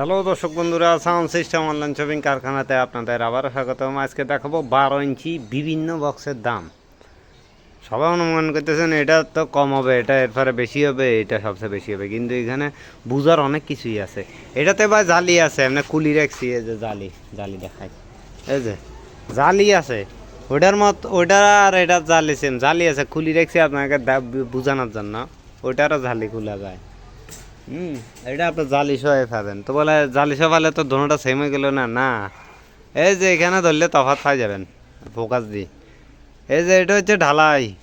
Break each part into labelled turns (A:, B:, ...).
A: Hello দর্শক বন্ধুরা, sound system online shopping কারখানাতে আপনাদের আবারও স্বাগতম। আজকে দেখাবো বারো ইঞ্চি বিভিন্ন বক্সের দাম। সবাই অনুমান করতেছেন, এটা তো কম হবে, এটা এরপরে বেশি হবে, এটা সবচেয়ে বেশি হবে। কিন্তু এখানে বুঝার অনেক কিছুই আছে। এটাতে বা জালি আছে, এমনি কুলি রাখছি এই যে জালি জালি দেখাই। এই যে জালি আছে, ওটার মত ওটা আর এটা জালি সেম জালি আছে খুলি রাখছি আপনাকে বুঝানোর জন্য। ওটারও জালি খোলা যায়। হুম, এটা আপনার জালি সহ পাবেন তো বলে জালি সহ পালে তো দোনোটা সেম হয়ে গেল না না। এই যে এখানে ধরলে তফাৎ পাই যাবেন ফোকাস দি। এই যে এটা হচ্ছে ঢালাই।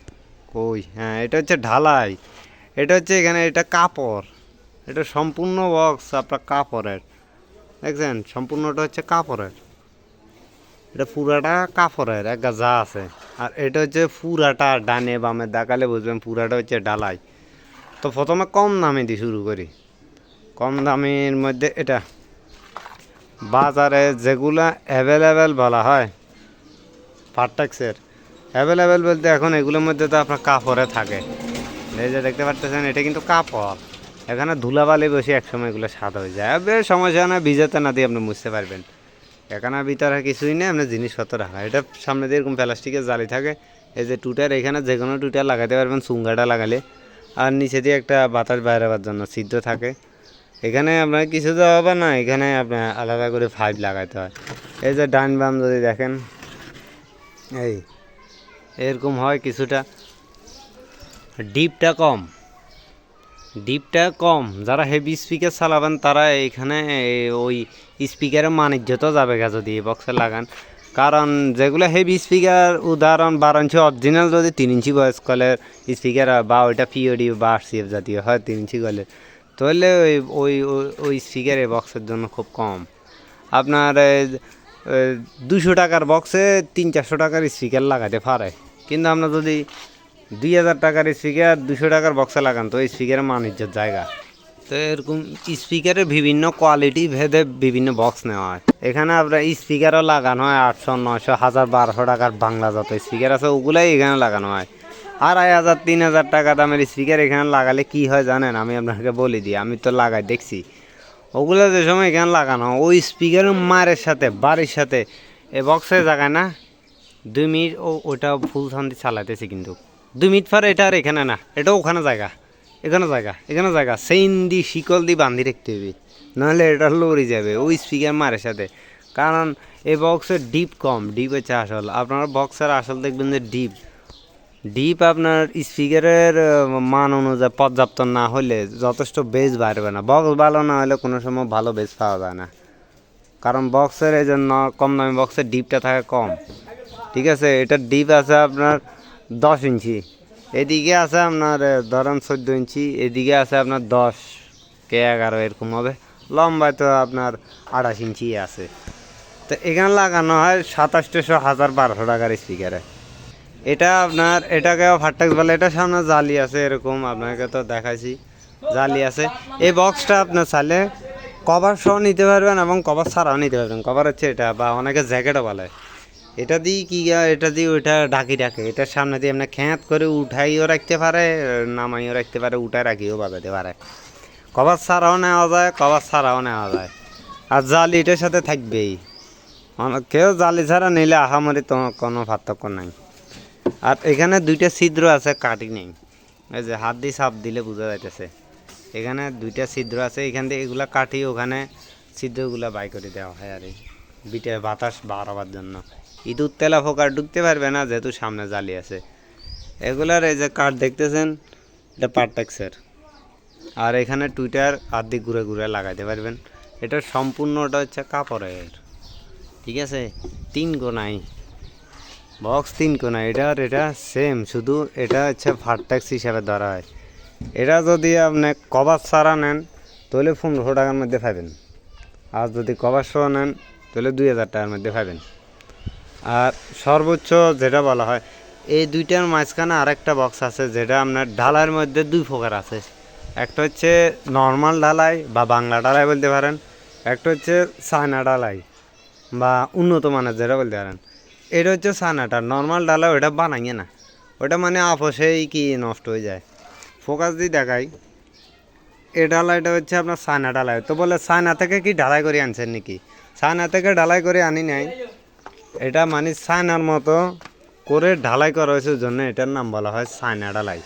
A: কই? হ্যাঁ এটা হচ্ছে ঢালাই। এটা হচ্ছে এখানে, এটা কাপড়। এটা সম্পূর্ণ বক্স আপনার কাপড়ের। দেখছেন? সম্পূর্ণটা হচ্ছে কাপড়ের। এটা পুরাটা কাপড়ের, এক যা আছে। আর এটা হচ্ছে পুরাটা ডানে বামে, দেখালে বুঝবেন পুরাটা হচ্ছে ঢালাই। তো প্রথমে কম দামে দিয়ে শুরু করি। কম দামের মধ্যে এটা, বাজারে যেগুলা অ্যাভেলেবেল বলা হয় পার্টেক্সের অ্যাভেলেবেল বলতে এখন এগুলোর মধ্যে তো আপনার কাপড়ে থাকে। এই যে দেখতে পাচ্ছেন এটা কিন্তু কাপড়। এখানে ধুলাবালি বসে একসময় এগুলো স্বাদ হয়ে যায়। বেশ সমস্যা না, ভিজাতে না দিয়ে আপনি বুঝতে পারবেন। এখানে ভিতরে কিছুই নেই আপনার জিনিসপত্র রাখা। এটা সামনে দিয়ে এরকম প্লাস্টিকের জালি থাকে। এই যে টুটার, এখানে যে কোনো টুটার লাগাতে পারবেন চুঙ্গাটা লাগালে। আর নিচে দিয়ে একটা বাতাস বাইরে হওয়ার জন্য সিদ্ধ থাকে। এখানে আপনার কিছু তো হবে না, এখানে আপনার আলাদা করে ফাইভ লাগাতে হয়। এই যে ডান বাম যদি দেখেন, এই এরকম হয় কিছুটা। ডিপটা কম ডিপটা কম। যারা হেভি স্পিকার চালাবেন, তারা এখানে ওই স্পিকারের মানিজ্য তো যাবে গা যদি বক্সে লাগান। কারণ যেগুলো হেভি স্পিকার উদাহরণ বারো ইঞ্চি অরিজিনাল যদি তিন ইঞ্চি বয়স কলের স্পিকার বা ওইটা পিওডি বা আরসিএফ জাতীয় হয় তিন ইঞ্চি কলের তাহলে ওই ওই, ওই- ওই স্পিকার এই বক্সের জন্য খুব কম। আপনার দুশো টাকার বক্সে তিন চারশো টাকার স্পিকার লাগাতে পারে। কিন্তু আমরা যদি দুই হাজার টাকার স্পিকার দুশো টাকার বক্সে লাগান, তো ওই স্পিকারের মানিজ্যের জায়গা। তো এরকম স্পিকারের বিভিন্ন কোয়ালিটি ভেদে বিভিন্ন বক্স নেওয়া হয়। এখানে আপনার স্পিকারও লাগানো হয় আটশো নয়শো হাজার বারোশো টাকার বাংলা যত স্পিকার আছে ওগুলাই এখানে লাগানো হয়। আড়াই হাজার তিন হাজার টাকা দামের স্পিকার এখানে লাগালে কি হয় জানেন? আমি আপনাকে বলে দিই আমি তো লাগাই দেখছি। ওগুলো যে সময় এখানে লাগানো হয়, ওই স্পিকারের মারের সাথে বাড়ির সাথে এ বক্সে জায়গায় না দুই মিনিট ও ওটা ফুল শান্তি চালাইতেছে কিন্তু। দুই মিনিট পরে এটা আর এখানে না এটা ওখানে জায়গা। এখানে জায়গা এখানে জায়গা। সেইন দি, শিকল দিয়ে বান্ধি রাখতে হবে। নাহলে এটা লড়ে যাবে, ওই স্পিকার মারের সাথে। কারণ এই বক্সের ডিপ কম ডিপ হচ্ছে আসল। আপনারা বক্সের আসল দেখবেন যে ডিপ ডিপ আপনার স্পিকারের মান অনুযায়ী পর্যাপ্ত না হলে যথেষ্ট বেস বাড়বে না। বক্স ভালো না হলে কোনো সময় ভালো বেস পাওয়া যায় না। কারণ বক্সের এই জন্য কম দামি বক্সের ডিপটা থাকে কম। ঠিক আছে? এটার ডিপ আছে আপনার দশ ইঞ্চি। এদিকে আছে আপনার ধরেন চোদ্দ ইঞ্চি, এদিকে আছে আপনার দশ কে এগারো, এরকম হবে। লম্বায় তো আপনার আঠাশ ইঞ্চি আছে। তো এখানে লাগানো হয় সাতাশশো হাজার বারোশো টাকার স্পিকারে এটা আপনার, এটাকে ফারটাক্স বলে, এটা সামনে জালি আছে, এরকম আপনাকে তো দেখাইছি। জালি আছে। এই বক্সটা আপনার চাইলে কভার সহ নিতে পারবেন এবং কভার ছাড়াও নিতে পারবেন। কভার হচ্ছে এটা, বা অনেকে জ্যাকেটও বলে। এটা দিয়ে কি এটা দিয়ে ওইটা ঢাকি রাখে এটার সামনে দিয়ে এমনি খ্যাঁত করে উঠাইও রাখতে পারে, নামাইও রাখতে পারে উঠাই রাখিও বাজাতে পারে। কভার ছাড়াও নেওয়া যায় কভার ছাড়াও নেওয়া যায়। আর জালি এটার সাথে থাকবেই। কেউ জালি ছাড়া নিলে আহামরি তো কোনো পার্থক্য নাই। আর এখানে দুইটা ছিদ্র আছে, কাটি নেই। এই যে হাত দিয়ে চাপ দিলে বোঝা যাইতেছে। এখানে দুইটা ছিদ্র আছে, এখান থেকে এগুলা কাটি ওখানে ছিদ্রগুলা বাই করে দেওয়া হয় আর বিটে বাতাস বার হওয়ার জন্য। ইঁদুর তেলা ফোকার ঢুকতে পারবে না, যেহেতু সামনে জালি আছে। এগুলার এই যে কাঠ দেখতেছেন, এটা পার্টেক্সের। আর এখানে টুইটার দিয়ে ঘুরে ঘুরে লাগাইতে পারবেন। এটা সম্পূর্ণটা হচ্ছে কাপড়ের। ঠিক আছে? তিন গোনাই বক্স তিন কোনা এটা আর এটা সেম, শুধু এটা হচ্ছে ফারট্যাক্স হিসাবে ধরা হয়। এটা যদি আপনি কভার ছাড়া নেন, তাহলে পনেরোশো টাকার মধ্যে পাবেন। আর যদি কভার সহ নেন তাহলে দুই হাজার টাকার মধ্যে পাবেন। আর সর্বোচ্চ যেটা বলা হয়, এই দুইটার মাঝখানে আরেকটা বক্স আছে যেটা আপনার ঢালাইয়ের মধ্যে দুই প্রকার আছে। একটা হচ্ছে নর্মাল ঢালাই বা বাংলা ঢালাই বলতে পারেন, একটা হচ্ছে চায়না ঢালাই বা উন্নত মানের যেটা বলতে পারেন। এটা হচ্ছে সানাটা নর্মাল ডালা ওটা বানাইয়ে না। ওটা মানে আপসেই কি নষ্ট হয়ে যায়। ফোকাস দিয়ে দেখাই এ ডালাইটা হচ্ছে আপনার সায়না ডালাই। তো বলে সায়না থেকে কি ঢালাই করে আনছেন নাকি? সায়না থেকে ঢালাই করে আনি নাই। এটা মানে সায়নার মতো করে ঢালাই করা হয়েছে জন্য এটার নাম বলা হয় সায়না ঢালাই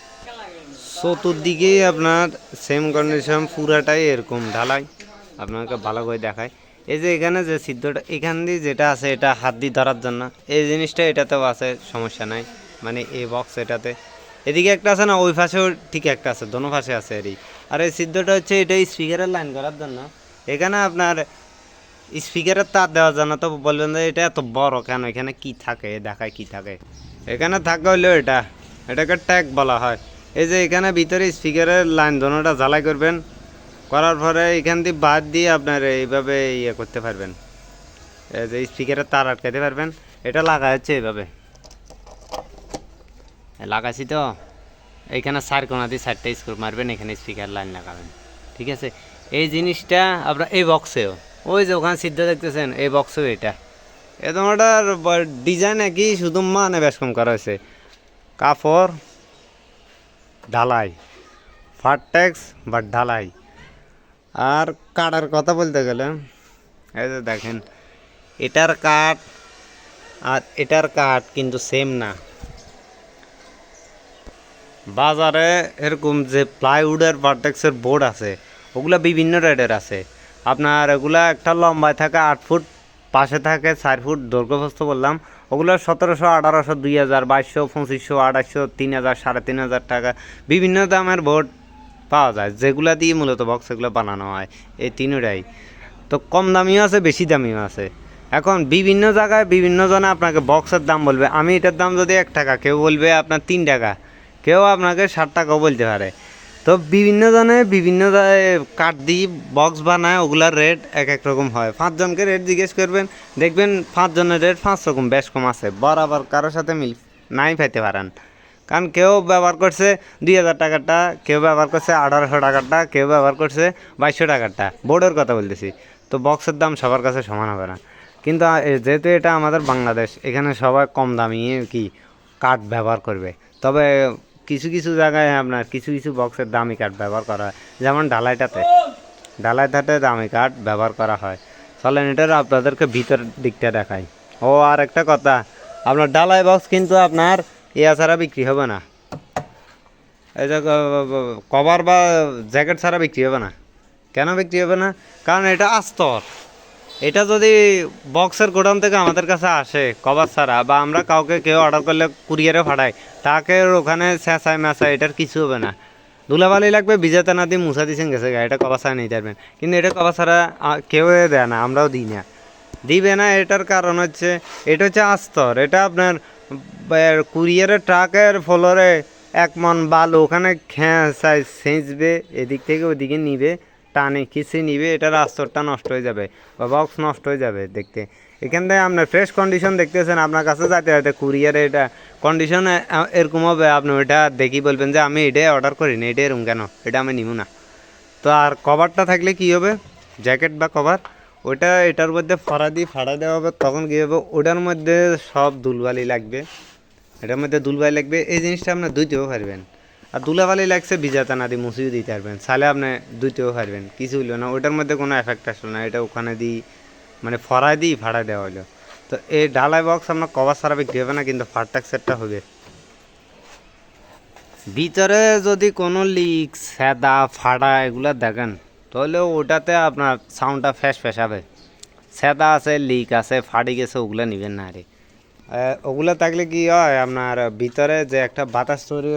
A: চতুর্দিকেই আপনার সেম কন্ডিশন পুরাটাই এরকম ঢালাই। আপনাকে ভালো করে দেখায়। এই যে এখানে যে সিদ্ধটা এখান দিয়ে যেটা আছে, এটা হাত দিয়ে ধরার জন্য। এই জিনিসটা এটাতেও আছে, সমস্যা নাই। মানে এই বক্স এটাতে। এদিকে একটা আছে না, ওই পাশেও ঠিক একটা আছে, দোনো পাশে আছে এরই আর এই সিদ্ধটা হচ্ছে এটা স্পিকারের লাইন করার জন্য। এখানে আপনার স্পিকারের তার দেওয়ার জন্য তো বলবেন যে এটা এত বড় কেন, এখানে কি থাকে দেখায় কি থাকে? এখানে থাকে হইল এটা, এটাকে ট্যাগ বলা হয়। এই যে এখানে ভিতরে স্পিকারের লাইন দোনোটা জ্বালাই করবেন, করার পরে এখান দিয়ে বাদ দিয়ে আপনার এইভাবে ইয়ে করতে পারবেন। এই যে স্পিকারের তার আটকাতে পারবেন, এটা লাগা হচ্ছে এইভাবে। লাগাইছি তো। এইখানে চার কোনা দিয়ে চারটা স্ক্রু মারবেন, এখানে স্পিকার লাইন লাগাবেন। ঠিক আছে? এই জিনিসটা আপনার, এই বক্সেও ওই যে ওখানে সিদ্ধ দেখতেছেন, এই বক্সেও এটা। এ তোমার ডিজাইন একই, শুধু মানে বেশ কম করা হয়েছে। কাপড়, ঢালাই। ফারটেক্স বা ঢালাই। আর কাটার কথা বলতে গেলে, এই যে দেখেন, এটার কাঠ আর এটার কাঠ কিন্তু সেম না। বাজারে এরকম যে প্লাইউডের ভার্টেক্সের বোর্ড আছে, ওগুলা বিভিন্ন রেটের আছে। আপনার এগুলা একটা লম্বায় থাকে আট ফুট, পাশে থাকে চার ফুট দৈর্ঘ্যপ্রস্থ বললাম। ওগুলো সতেরোশো, আঠারোশো, দুই হাজার, বাইশশো, পঁচিশশো আঠাশশো তিন হাজার, সাড়ে তিন হাজার টাকা বিভিন্ন দামের বোর্ড পাওয়া যায়, যেগুলা দিয়ে মূলত বক্স এগুলো বানানো হয়, এই তিনটাই। তো কম দামিও আছে, বেশি দামিও আছে। এখন বিভিন্ন জায়গায় বিভিন্ন জনে আপনাকে বক্সের দাম বলবে। আমি এটার দাম যদি এক টাকা, কেউ বলবে আপনার তিন টাকা। কেউ আপনাকে ষাট টাকাও বলতে পারে। তো বিভিন্ন জনে বিভিন্ন কাঠ দিয়ে বক্স বানায়, ওগুলার রেট এক এক রকম হয়। পাঁচজনকে রেট জিজ্ঞেস করবেন, দেখবেন পাঁচজনের রেট পাঁচ রকম, বেশ কম আছে। বরাবর কারোর সাথে মিল নাই পাইতে পারেন। কারণ কেউ ব্যবহার করছে দুই হাজার টাকারটা, কেউ ব্যবহার করছে আঠারোশো টাকারটা, কেউ ব্যবহার করছে বাইশশো টাকারটা। বোর্ডের কথা বলতেছি। তো বক্সের দাম সবার কাছে সমান হবে না। কিন্তু যেহেতু এটা আমাদের বাংলাদেশ, এখানে সবাই কম দামি কি কাঠ ব্যবহার করবে। তবে কিছু কিছু জায়গায় আপনার কিছু কিছু বক্সের দামি কাঠ ব্যবহার করা হয়। যেমন ঢালাইটাতে ঢালাইটাতে দামি কাঠ ব্যবহার করা হয়। চলেন এটার আপনাদেরকে ভিতর দিকটা দেখাই। ও, আর একটা কথা। আপনার ডালাই বক্স কিন্তু আপনার ইয়া ছাড়া বিক্রি হবে না। এই যে কভার বা জ্যাকেট ছাড়া বিক্রি হবে না। কেন বিক্রি হবে না? কারণ এটা আস্তর। এটা যদি বক্সের গোডাউন থেকে আমাদের কাছে আসে, কভার ছাড়া, বা আমরা কাউকে কেউ অর্ডার করলে কুরিয়ারে ফাটাই তাকে ওখানে চেঁচায় মেঁচায় এটার কিছু হবে না। ধুলাবালি লাগবে বিজেতা না দিয়ে মুছা দিয়েছেন গেছে গা, এটা কভার ছাড়া নিতে পারবেন। কিন্তু এটা কভার ছাড়া কেউ দেয় না, আমরাও দিই না। দিবে না এটার কারণ হচ্ছে, এটা হচ্ছে আস্তর, এটা আপনার কুরিয়ারের ট্রাকের ফ্লোরে এক মন বালু, ওখানে খেঁচায় সেঁচবে, এদিক থেকে ওদিকে নিবে। টানে খিচে নিবে এটার আস্তরটা নষ্ট হয়ে যাবে বা বক্স নষ্ট হয়ে যাবে দেখতে। এখান থেকে আপনার ফ্রেশ কন্ডিশন দেখতেছেন, আপনার কাছে যাতে যাতে কুরিয়ারে এটা কন্ডিশন এরকম হবে, আপনি ওইটা দেখি বলবেন যে আমি এটাই অর্ডার করিনি এটা এরকম কেন? এটা আমি নিব না। তো আর কভারটা থাকলে কি হবে? জ্যাকেট বা কভার ওটা এটার মধ্যে ফড়া দিয়ে ফাড়া দেওয়া হবে, তখন কী হবে? ওটার মধ্যে সব দুলবালি লাগবে। এটার মধ্যে দুলবালি লাগবে, এই জিনিসটা আপনি ধুইতেও পারবেন। আর দুলাবালি লাগছে ভিজাতে না দিয়ে মুছিও দিতে পারবেন। সালে আপনি ধুইতেও পারবেন, কিছু হইল না। ওটার মধ্যে কোনো এফেক্ট আসলো না। এটা ওখানে দিই মানে ফড়াই দিই ফাড়া দেওয়া হলো তো এই ডালাই বক্স আপনার কভার ছাড়া বিক্রি হবে না, কিন্তু ফারটাক সেটটা হবে। ভিতরে যদি কোনো লিক স্যাদা ফাড়া এগুলো দেখেন, তাহলে ওটাতে আপনার সাউন্ডটা ফ্যাস ফ্যাসাবে স্যাদা আছে লিক আছে, ফাড়ি গেছে, ওগুলো নেবেন না আরে। ওগুলো থাকলে কি হয়, আপনার ভিতরে যে একটা বাতাস তৈরি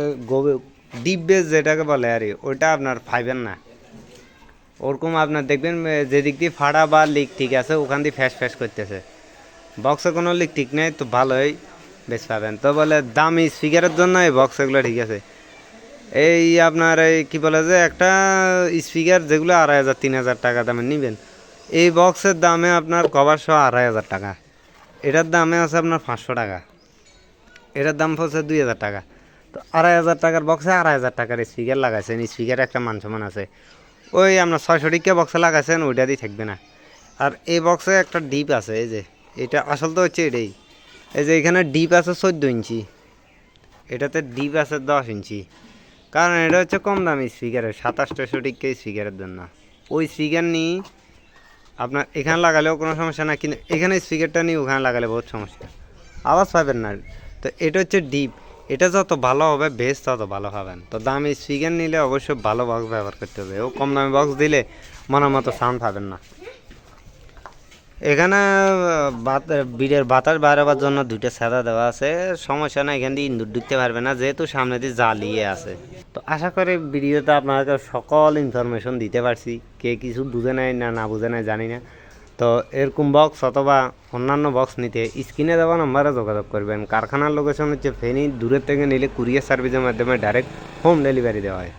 A: ডিপ যেটাকে বলে আর ওইটা আপনার পাইবেন না। ওরকম আপনার দেখবেন যেদিক দিয়ে ফাড়া বা লিক ঠিক আছে, ওখান দিয়ে ফ্যাস ফ্যাস করতেছে। বক্সে কোনো লিক ঠিক নেই, তো ভালোই বেশ পাবেন। তো বলে দামি স্পিকারের জন্য এই বক্স এগুলো ঠিক আছে। এই আপনার এই কী বলে যে, একটা স্পিকার যেগুলো আড়াই হাজার, তিন হাজার টাকা দামে নেবেন। এই বক্সের দামে আপনার কভার সহ আড়াই হাজার টাকা। এটার দামে আছে আপনার পাঁচশো টাকা। এটার দাম পড়ছে দুই হাজার টাকা। তো আড়াই হাজার টাকার বক্সে আড়াই হাজার টাকার স্পিকার লাগাইছেন। স্পিকার একটা মান সমান আছে। ওই আপনার ছয়শো টিকা বক্সে লাগাইছেন, ওইটা দিয়ে থাকবে না। আর এই বক্সে একটা ডিপ আছে, এই যে, এটা আসল তো হচ্ছে এটাই। এই যে এখানে ডিপ আছে চোদ্দ ইঞ্চি। এটাতে ডিপ আছে দশ ইঞ্চি। কারণ এটা হচ্ছে কম দামি স্পিকারের সাতাশ তেষট্টি কে স্পিকারের জন্য। ওই স্পিকার নিয়ে আপনার এখানে লাগালেও কোনো সমস্যা না কিন্তু এখানে স্পিকারটা নিয়ে ওখানে লাগালে বহুত সমস্যা। আওয়াজ পাবেন না। তো এটা হচ্ছে ডিপ এটা যত ভালো হবে বেস তত ভালো হবেন তো দামি স্পিকার নিলে অবশ্যই ভালো বক্স ব্যবহার করতে হবে। ও কম দামি বক্স দিলে মনের মতো সাউন্ড পাবেন না। এখানে বিড়ের বাতাস বাড়াবার জন্য দুইটা ছাদা দেওয়া আছে। সমস্যা না এখান দিয়ে ইন্দুর ঢুকতে পারবে না, যেহেতু সামনে দিয়ে জ্বালিয়ে আছে। তো আশা করি ভিডিওতে আপনাদের সকল ইনফরমেশন দিতে পারছি। কে কিছু বুঝে নেয় না না বুঝে নেয় জানি না। তো এরকম বক্স অথবা অন্যান্য বক্স নিতে স্ক্রিনে দেওয়া নাম্বারে যোগাযোগ করবেন। কারখানার লোকেশন হচ্ছে ফেনি, দূরের থেকে নিলে কুরিয়ার সার্ভিসের মাধ্যমে ডাইরেক্ট হোম ডেলিভারি দেওয়া হয়।